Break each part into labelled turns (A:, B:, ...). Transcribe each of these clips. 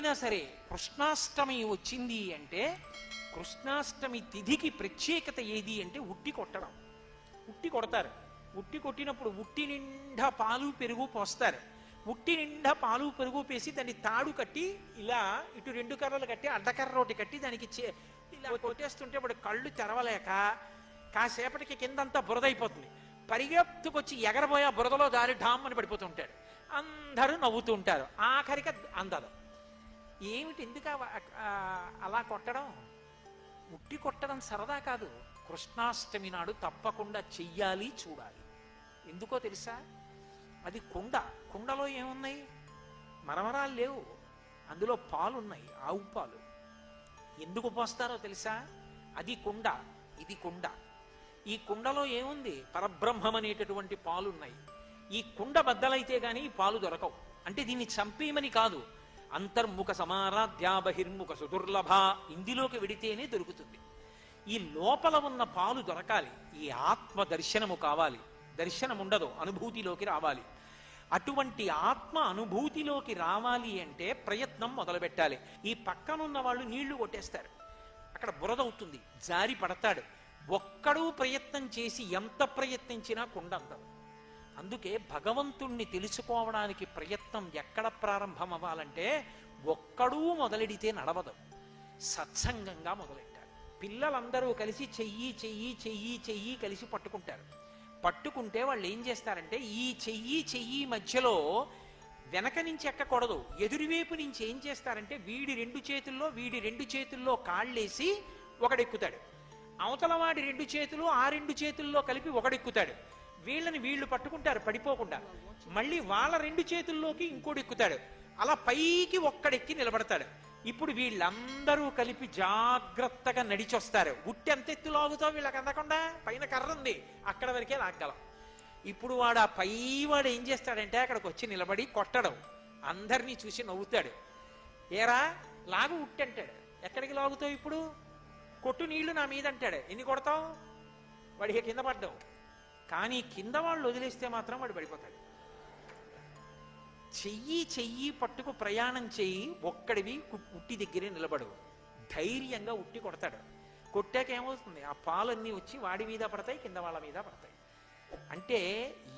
A: ఎప్పుడైనా సరే కృష్ణాష్టమి వచ్చింది అంటే కృష్ణాష్టమి తిథికి ప్రత్యేకత ఏది అంటే ఉట్టి కొట్టడం. ఉట్టి కొడతారు. ఉట్టి కొట్టినప్పుడు ఉట్టి నిండా పాలు పెరుగు పోస్తారు. ఉట్టి నిండా పాలు పెరుగు పేసి దాన్ని తాడు కట్టి ఇలా ఇటు రెండు కర్రలు కట్టి అడ్డకర్ర ఒకటి కట్టి దానికి చే- ఇలా కొట్టేస్తుంటే వాడు కళ్ళు తెరవలేక కాసేపటికి కిందంతా బురదైపోతుంది. పరిగెత్తుకొచ్చి ఎగరబోయే ఆ బురదలో దారి ఢామ్ అని పడిపోతుంటాడు అందరూ నవ్వుతూ ఉంటారు. ఆఖరికి అందదు ఏమిటి ఎందుకు అలా కొట్టడం? ఉట్టి కొట్టడం సరదా కాదు. కృష్ణాష్టమి నాడు తప్పకుండా చెయ్యాలి చూడాలి. ఎందుకో తెలుసా? అది కుండ. కుండలో ఏమున్నాయి? మరమరాలు లేవు. అందులో పాలున్నాయి ఆవు పాలు. ఎందుకు పోస్తారో తెలుసా? అది కుండ. ఇది కుండ. ఈ కుండలో ఏముంది? పరబ్రహ్మం అనేటటువంటి పాలున్నాయి. ఈ కుండ బద్దలైతే కానీ ఈ పాలు దొరకవు. అంటే దీన్ని చంపేయమని కాదు. అంతర్ముఖ సమారాధ్యా బహిర్ముఖ సుదుర్లభ ఇందులోకి వెడితేనే దొరుకుతుంది. ఈ లోపల ఉన్న పాలు దొరకాలి ఈ ఆత్మ దర్శనము కావాలి దర్శనం ఉండదు అనుభూతిలోకి రావాలి. అటువంటి ఆత్మ అనుభూతిలోకి రావాలి అంటే ప్రయత్నం మొదలుపెట్టాలి. ఈ పక్కనున్న వాళ్ళు నీళ్ళు కొట్టేస్తారు. అక్కడ బురద అవుతుంది జారి పడతాడు. ఒక్కడూ ప్రయత్నం చేసి ఎంత ప్రయత్నించినా కుండ అందదు అందుకే భగవంతుణ్ణి తెలుసుకోవడానికి ప్రయత్నం ఎక్కడ ప్రారంభం అవ్వాలంటే ఒక్కడూ మొదలెడితే నడవదు. సత్సంగంగా మొదలెట్టారు పిల్లలందరూ కలిసి చెయ్యి చెయ్యి చెయ్యి చెయ్యి కలిసి పట్టుకుంటారు. పట్టుకుంటే వాళ్ళు ఏం చేస్తారంటే ఈ చెయ్యి చెయ్యి మధ్యలో వెనక నుంచి ఎక్కకూడదు. ఎదురువైపు నుంచి ఏం చేస్తారంటే వీడి రెండు చేతుల్లో వీడి రెండు చేతుల్లో కాళ్ళేసి ఒకడెక్కుతాడు. అవతల వాడి రెండు చేతులు ఆ రెండు చేతుల్లో కలిపి ఒకడెక్కుతాడు. వీళ్ళని వీళ్ళు పట్టుకుంటారు పడిపోకుండా. మళ్ళీ వాళ్ళ రెండు చేతుల్లోకి ఇంకోటి ఎక్కుతాడు. అలా పైకి ఒక్కడెక్కి నిలబడతాడు. ఇప్పుడు వీళ్ళందరూ కలిపి జాగ్రత్తగా నడిచొస్తారు. ఉట్టి ఎంత ఎత్తు లాగుతావు వీళ్ళకి అందకుండా? పైన కర్ర ఉంది. అక్కడ వరకే లాగ్గలం. ఇప్పుడు వాడు ఆ పై వాడు ఏం చేస్తాడంటే అక్కడికి వచ్చి నిలబడి కొట్టడం. అందరినీ చూసి నవ్వుతాడు. ఏరా లాగు ఉట్టి అంటాడు. ఎక్కడికి లాగుతావు ఇప్పుడు? కొట్టు నీళ్ళు నా మీద అంటాడు ఎన్ని కొడతావు? వాడికి కింద పడ్డావు. కానీ కింద వాళ్ళు వదిలేస్తే మాత్రం వాడు పడిపోతాడు చెయ్యి చెయ్యి పట్టుకు ప్రయాణం చెయ్యి ఒక్కడివి ఉట్టి దగ్గరే నిలబడు ధైర్యంగా ఉట్టి కొడతాడు. కొట్టాక ఏమవుతుంది? ఆ పాలన్నీ వచ్చి వాడి మీద పడతాయి కింద వాళ్ళ మీద పడతాయి. అంటే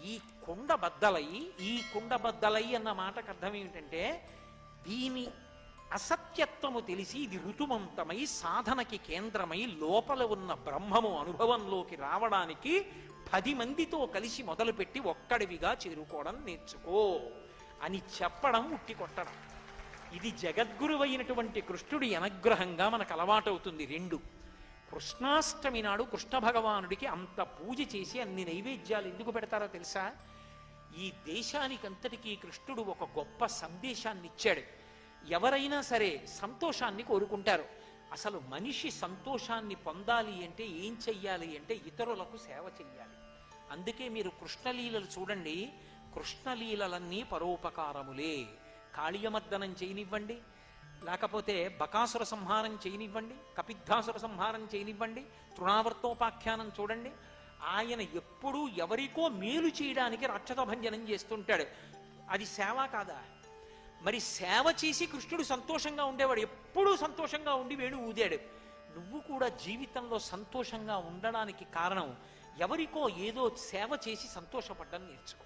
A: ఈ కుండ బద్దలయ్యి ఈ కుండ బద్దలయ్యి అన్న మాటకు అర్థం ఏమిటంటే దీని అసత్యత్వము తెలిసి ఇది ఋతుమంతమై సాధనకి కేంద్రమై లోపల ఉన్న బ్రహ్మము అనుభవంలోకి రావడానికి పది మందితో కలిసి మొదలుపెట్టి ఒక్కడివిగా చేరుకోవడం నేర్చుకో అని చెప్పడం ఉట్టి కొట్టడం. ఇది జగద్గురువైనటువంటి కృష్ణుడి అనుగ్రహంగా మనకు అలవాటవుతుంది రెండు. కృష్ణాష్టమి నాడు కృష్ణ భగవానుడికి అంత పూజ చేసి అన్ని నైవేద్యాలు ఎందుకు పెడతారో తెలుసా? ఈ దేశానికంతటికీ కృష్ణుడు ఒక గొప్ప సందేశాన్ని ఇచ్చాడు ఎవరైనా సరే సంతోషాన్ని కోరుకుంటారు. అసలు మనిషి సంతోషాన్ని పొందాలి అంటే ఏం చెయ్యాలి అంటే ఇతరులకు సేవ చెయ్యాలి. అందుకే మీరు కృష్ణలీలలు చూడండి. కృష్ణలీలలన్నీ పరోపకారములే. కాళీయమర్దనం చేయనివ్వండి. లేకపోతే బకాసుర సంహారం చేయనివ్వండి. కపిద్ధాసుర సంహారం చేయనివ్వండి. తృణావర్తోపాఖ్యానం చూడండి. ఆయన ఎప్పుడూ ఎవరికో మేలు చేయడానికి రక్షత భంజనం చేస్తుంటాడు. అది సేవ కాదా? మరి సేవ చేసి కృష్ణుడు సంతోషంగా ఉండేవాడు. ఎప్పుడూ సంతోషంగా ఉండి వేణు ఊదాడు. నువ్వు కూడా జీవితంలో సంతోషంగా ఉండడానికి కారణం ఎవరికో ఏదో సేవ చేసి సంతోషపడ్డం నేర్చుకో.